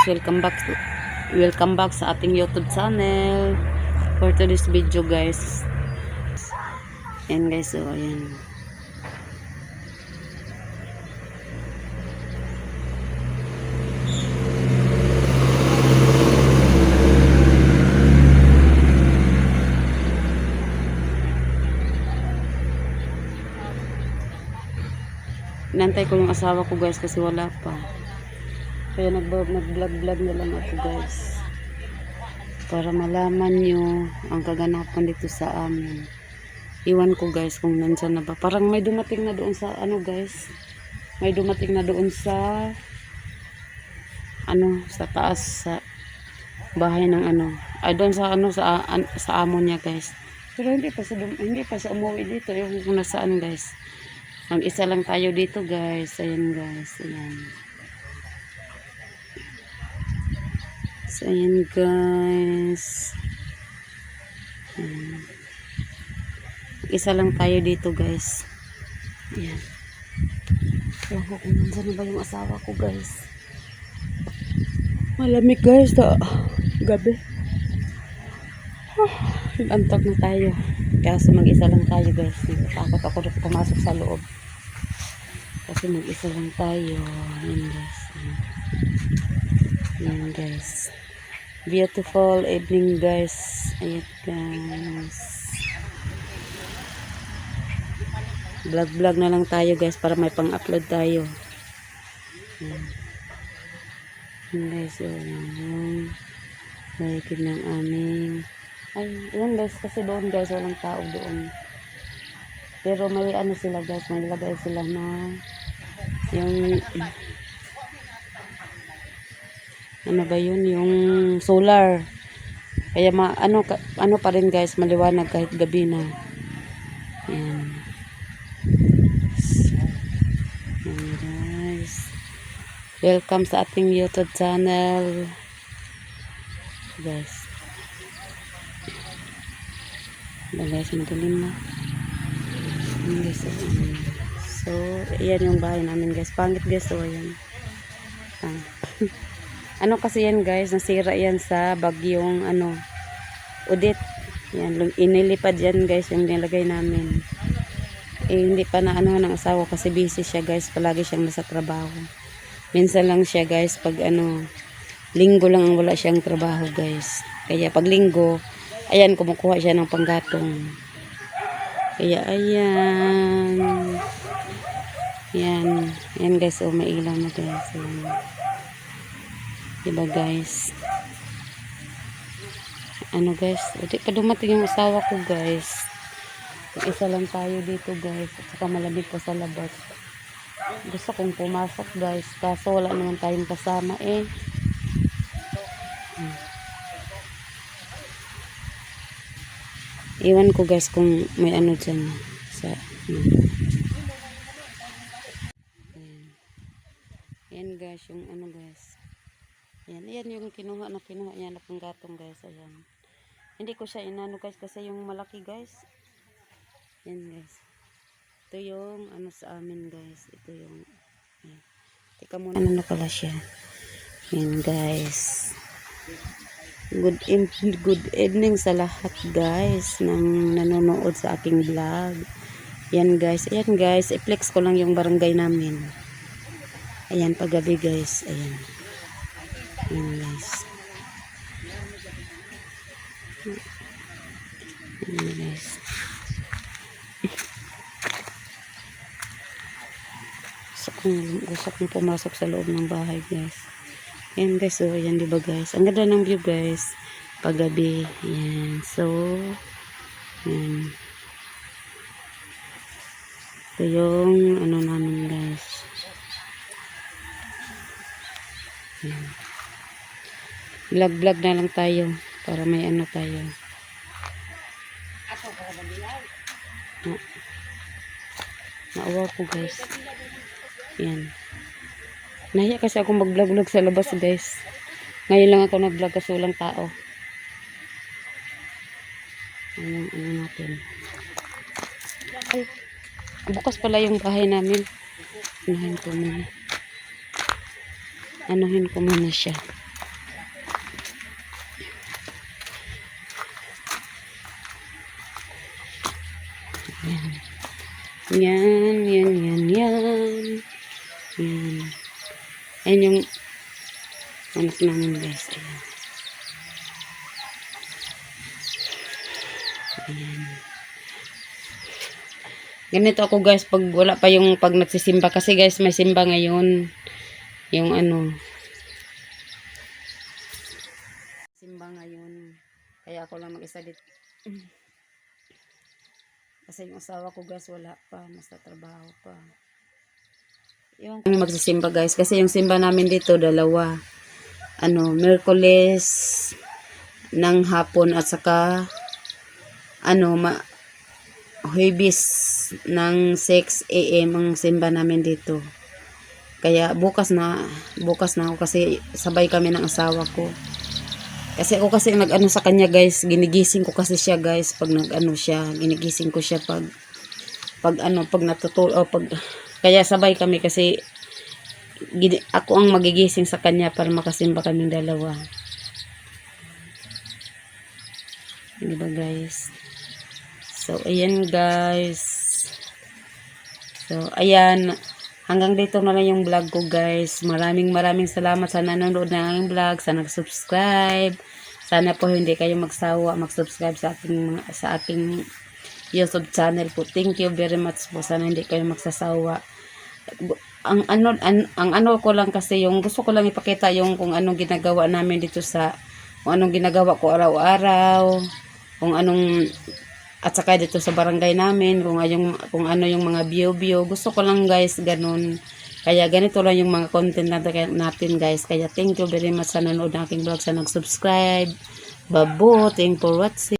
guys, welcome back to, welcome back sa ating YouTube channel. For today's video guys. Yan guys, so ayan. Nantay ko yung asawa ko guys kasi wala pa. Kaya nag-vlog nag-vlog na lang ako guys. Para malaman nyo ang kaganapan dito sa amin. Iwan ko guys kung nandyan na ba. Parang may dumating na doon sa ano guys. May dumating na doon sa ano sa taas sa bahay ng ano. Ay doon sa ano sa an, sa amo niya guys. Pero hindi pa sa hindi pa sa umuwi dito. Yung kung nasaan guys. Mag-isa lang tayo dito guys. Ayan guys. Ayan. So ayan guys. Ayan. Mag-isa lang tayo dito guys. Ayan. Ewan ko kung nandyan na ba yung asawa ko guys. Malamig guys. Ta gabi. Antok na tayo. Kaso mag-isa lang tayo guys. Takot ako rin pumasok sa loob. Kasi mag-isa lang tayo. Ayan guys. Ayan. Guys. Beautiful evening guys. Ayan guys. Vlog vlog na lang tayo guys para may pang-upload tayo. Ayan. Ayan guys. Ayan. Laikid ng aming ay, yun guys, kasi doon guys, walang tao doon. Pero may ano sila guys, may lagay sila na yung ano ba yun, yung solar. Kaya ma, ano, ka- ano pa rin guys, maliwanag kahit gabi na. Yan. Yan guys. Welcome sa ating YouTube channel. Guys. Ba guys, madilim na. Ayan guys, um, so, ayan yung bahay namin guys. Pangit guys, so ayan. Ah. ano kasi yan guys, nasira yan sa bagyong ano, udit. Yan, inilipad yan guys, yung nilagay namin. Eh, hindi pa na ano ng asawa kasi busy siya guys, palagi siyang nasa trabaho. Minsan lang siya guys, pag ano, linggo lang ang wala siyang trabaho guys. Kaya pag linggo, ayan, kumukuha siya ng panggatong. Kaya ayan. Yan. Yan guys, oh, may ilaw na guys. Ayan. Diba guys? Ano guys? Hindi pa dumating yung asawa ko guys. Isa lang tayo dito guys. At saka malamig pa sa labas. Gusto kong pumasok guys. Kaso wala naman tayong kasama eh. Iwan ko guys kung may ano dyan sa ano. Ayan. Guys, yung ano. Ayan, ayan yung kinuha na kinuha niya na panggatong guys. Ayan. Hindi ko siya inano guys kasi yung malaki guys. Ayan guys. Ito yung ano sa amin guys. Ito yung. Teka muna ano na pala siya. Ayan guys. Good, evening, good evening sa lahat guys ng nanonood sa aking vlog. Yan guys. Ayan guys. I-flex ko lang yung barangay namin. Ayan paggabi guys. Ayan. Ayan guys. Ayan guys. Gusto kong, pumasok sa loob ng bahay guys. Ayan guys, so ayan diba guys. Ang ganda ng view guys. Paggabi. Ayan. So, ayan. Ito yung ano namin guys. Ayan. Vlog vlog na lang tayo. Para may ano tayo. Na, naawa ko guys. Ayan. Nahiya kasi ako mag-vlog-vlog sa labas guys. Ngayon lang ako nag-vlog kasi walang tao. Ano, ano natin. Ay, bukas pala yung bahay namin. Anuhin ko muna. Anuhin ko muna siya. Yan, yan, yan, yan. Yan. Ayan yung anak namin guys. Ayan. Ayan. Ganito ako guys pag wala pa yung pag nagsisimba kasi guys may simba ngayon. Yung ano simba ngayon. Kaya ako lang mag-isa dito. Kasi yung asawa ko guys wala pa, nasa trabaho pa. Yung kami magsisimba guys kasi yung simba namin dito dalawa. Ano, Merkules ng hapon at saka ano ma Huwebes ng 6 a.m. ang simba namin dito. Kaya bukas na, bukas na ako kasi sabay kami ng asawa ko. Kasi ako kasi nag-ano sa kanya guys, ginigising ko kasi siya guys pag nag-ano siya, ginigising ko siya pag pag ano, pag natutulog, pag kaya sabay kami kasi gini, ako ang magigising sa kanya para makasimba kaming dalawa. Di ba guys? So, ayan guys. So, ayan. Hanggang dito na lang yung vlog ko guys. Maraming maraming salamat sa nanonood ng aking vlog, sa nag-subscribe. Sana po hindi kayo magsawa mag-subscribe sa ating sa ating YouTube channel po. Thank you very much po. Sana hindi kayo magsasawa. Ang ano an, ang ano ko lang kasi yung gusto ko lang ipakita yung kung anong ginagawa namin dito sa kung anong ginagawa ko araw-araw, kung anong at saka dito sa barangay namin kung yung kung ano yung mga view-view gusto ko lang guys ganun. Kaya ganito lang yung mga content natin, natin guys. Kaya thank you very much sa nanood ng aking vlog sa nag-subscribe. Babo thank for watching